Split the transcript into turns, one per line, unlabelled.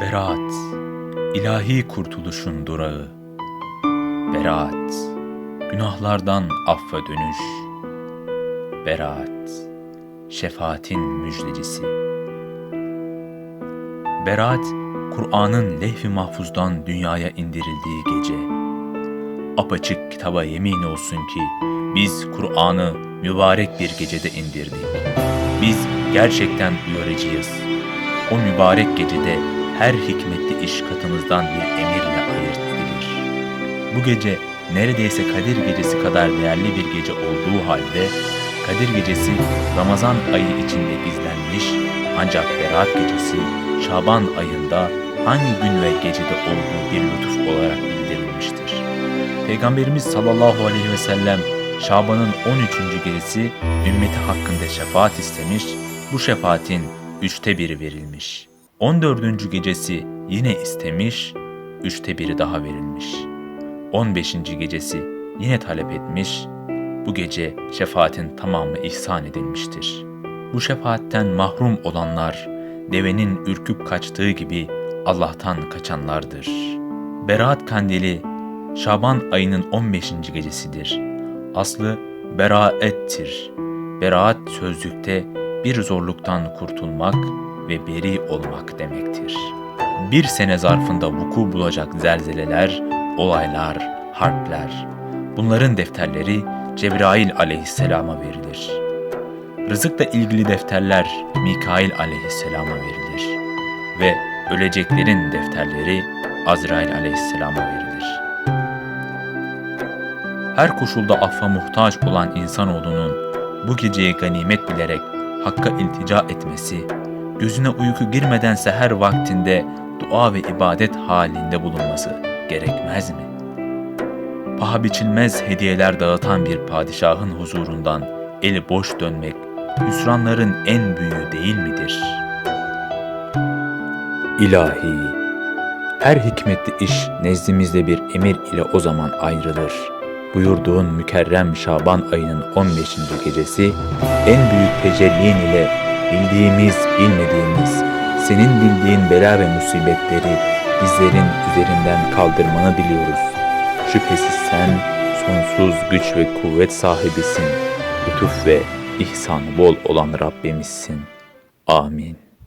Beraat, ilahi kurtuluşun durağı. Beraat, günahlardan affa dönüş. Beraat, şefaatin müjdecisi. Beraat, Kur'an'ın lehv-i mahfuzdan dünyaya indirildiği gece. Apaçık kitaba yemin olsun ki biz Kur'an'ı mübarek bir gecede indirdik. Biz gerçekten uyarıcıyız. O mübarek gecede her hikmetli iş katımızdan bir emirle ayırt edilir. Bu gece neredeyse Kadir Gecesi kadar değerli bir gece olduğu halde Kadir Gecesi Ramazan ayı içinde gizlenmiş ancak Berat Gecesi Şaban ayında hangi gün ve gecede olduğu bir lütuf olarak bildirilmiştir. Peygamberimiz sallallahu aleyhi ve sellem Şaban'ın 13. gecesi ümmeti hakkında şefaat istemiş, bu şefaatin üçte biri verilmiş. 14. gecesi yine istemiş, üçte biri daha verilmiş. 15. gecesi yine talep etmiş, bu gece şefaatin tamamı ihsan edilmiştir. Bu şefaatten mahrum olanlar, devenin ürküp kaçtığı gibi Allah'tan kaçanlardır. Berat kandili, Şaban ayının 15. gecesidir. Aslı beraettir. Beraat sözlükte bir zorluktan kurtulmak ve beri olmak demektir. Bir sene zarfında vuku bulacak zelzeleler, olaylar, harpler. Bunların defterleri Cebrail aleyhisselama verilir. Rızıkla ilgili defterler Mikail aleyhisselama verilir. Ve öleceklerin defterleri Azrail aleyhisselama verilir. Her koşulda affa muhtaç olan insanoğlunun bu geceyi ganimet bilerek Hakk'a iltica etmesi, gözüne uyku girmeden seher vaktinde dua ve ibadet halinde bulunması gerekmez mi? Paha biçilmez hediyeler dağıtan bir padişahın huzurundan eli boş dönmek, hüsranların en büyüğü değil midir? İlahi, her hikmetli iş nezdimizde bir emir ile o zaman ayrılır. Buyurduğun mükerrem Şaban ayının 15. gecesi en büyük tecellin ile bildiğimiz bilmediğimiz senin bildiğin bela ve musibetleri bizlerin üzerinden kaldırmanı diliyoruz. Şüphesiz sen sonsuz güç ve kuvvet sahibisin. Lütuf ve ihsanı bol olan Rabbimizsin. Amin.